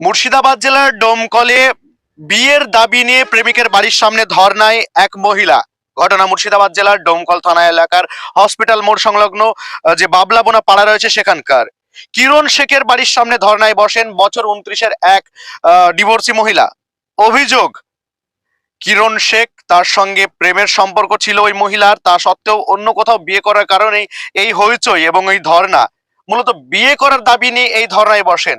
মুর্শিদাবাদ জেলার ডোমকলে বিয়ের দাবি নিয়ে প্রেমিকের বাড়ির সামনে ধর্নায় এক মহিলা। ঘটনা মুর্শিদাবাদ জেলার ডোমকল থানা এলাকার হসপিটাল মোড় সংলগ্ন যে বাবলাবোনা পাড়া রয়েছে সেখানকার। কিরণ শেখের বাড়ির সামনে ধর্নায় বসেন বছর উনত্রিশের এক ডিভোর্সি মহিলা। অভিযোগ, কিরণ শেখ তার সঙ্গে প্রেমের সম্পর্ক ছিল ওই মহিলার, তা সত্ত্বেও অন্য কোথাও বিয়ে করার কারণেই এই হইচই এবং এই ধর্না। মূলত বিয়ে করার দাবি নিয়ে এই ধর্নায় বসেন।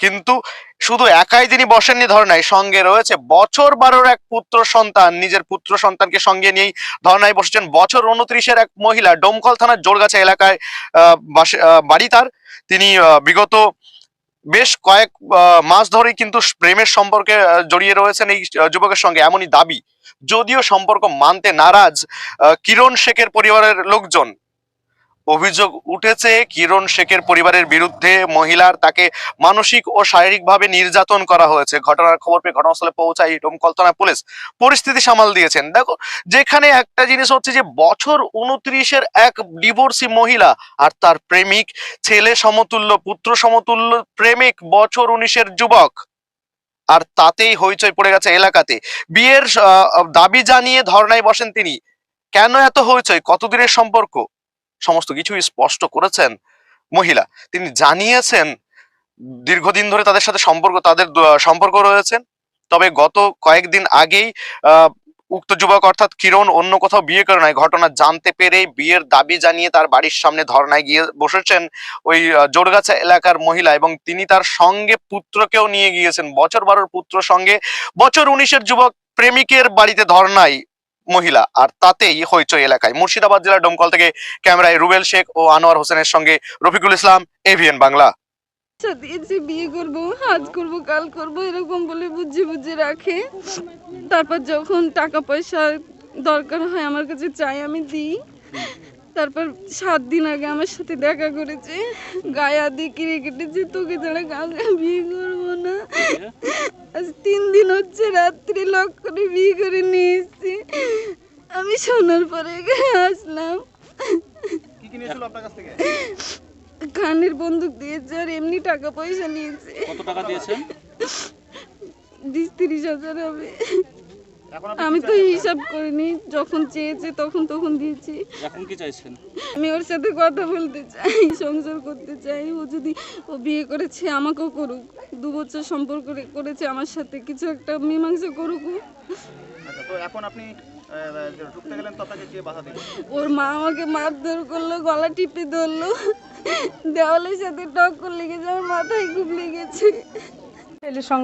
কিন্তু শুধু একাই তিনি বসেননি ধর্নায় সঙ্গে রয়েছে বছর বারোর এক পুত্র সন্তান নিজের পুত্র সন্তানকে সঙ্গে নিয়েই ধর্নায় বসেছেন বছর উনত্রিশের এক মহিলা ডোমকল থানার জোরগাছা এলাকায় আহ, বাড়ি তার। তিনি বিগত বেশ কয়েক মাস ধরেই কিন্তু প্রেমের সম্পর্কে জড়িয়ে রয়েছেন এই যুবকের সঙ্গে এমনই দাবি। যদিও সম্পর্ক মানতে নারাজ কিরণ শেখের পরিবারের লোকজন। অভিযোগ উঠেছে, কিরণ শেখের পরিবারের বিরুদ্ধে মহিলার তাকে মানসিক ও শারীরিকভাবে নির্যাতন করা হয়েছে। ঘটনার খবর পেয়ে ঘটনাস্থলে পৌঁছায় ডোমকল থানা পুলিশ। পরিস্থিতি সামাল দিয়েছেন। দেখো, যেখানে একটা জিনিস হচ্ছে যে, বছর উনত্রিশের এক ডিভোর্সি মহিলা আর তার প্রেমিক, ছেলে সমতুল্য, পুত্র সমতুল্য, প্রেমিক বছর উনিশের যুবক। আর তাতেই হইচই পড়ে গেছে এলাকাতে। বিয়ের দাবি জানিয়ে ধর্নায় বসেন তিনি। কেন এত হইচই? কতদিনের সম্পর্ক? সমস্ত কিছুই স্পষ্ট করেছেন মহিলা। তিনি জানিয়েছেন, দীর্ঘদিন ধরে তাদের সাথে সম্পর্ক, তাদের সম্পর্ক রয়েছেন তবে গত কয়েকদিন আগেই উক্ত যুবক অর্থাৎ কিরণ অন্য কোথাও বিয়ে করে নাই। ঘটনা জানতে পেরে বিয়ের দাবি জানিয়ে তার বাড়ির সামনে ধর্নায় গিয়ে বসেছেন ওই জোরগাছা এলাকার মহিলা এবং তিনি তার সঙ্গে পুত্রকেও নিয়ে গিয়েছেন। বছর বারোর পুত্র সঙ্গে বছর উনিশের যুবক প্রেমিকের বাড়িতে ধর্নায় মহিলা, আর তাতেই হইচই এলাকায়। মুর্শিদাবাদ জেলার ডোমকল থেকে ক্যামেরায় রুবেল শেখ ও আনোয়ার হোসেনের সঙ্গে রফিকুল ইসলাম এভিএন বাংলা। বিয়ে কাল এরকম বলে রাখে। তারপর যখন টাকা দরকার হয়, আমার কাছে চাই, আমি দিই। তারপর সাত দিন আগে আমার সাথে দেখা কেটেছে তোকে বিয়ে করব না। আজ তিন দিন হচ্ছে রাত্রি লক করে বিয়ে করে নিয়ে এসেছি আমি শোনার পরে এখানে আসলাম। কি কি নিয়েছিল আপনার কাছ থেকে? কানের বন্দুক দিয়েছে আর এমনি টাকা পয়সা নিয়েছে। কত টাকা দিয়েছেন? বিশ তিরিশ হাজার হবে। আমি তো হিসাব করিনি যখন চেয়েছে তখন তখন দিয়েছি। এখন কি চাইছেন? আমি ওর সাথে কথা বলতে চাই সংসার করতে চাই। ও যদি ও বিয়ে করেছে আমাকেও করুক। দু বছর সম্পর্ক করেছে আমার সাথে কিছু একটা মীমাংসা করুক আচ্ছা তো এখন আপনি আহ, ঢুকতে গেলেন তো আপনাকে কে বাধা দিল? ওর মা আমাকে মারধর করল গলা টিপে ধরলো। দেওয়ালের সাথে টক্কর লেগেছে আমার মাথায় খুব লেগেছে। ছেলের সঙ্গে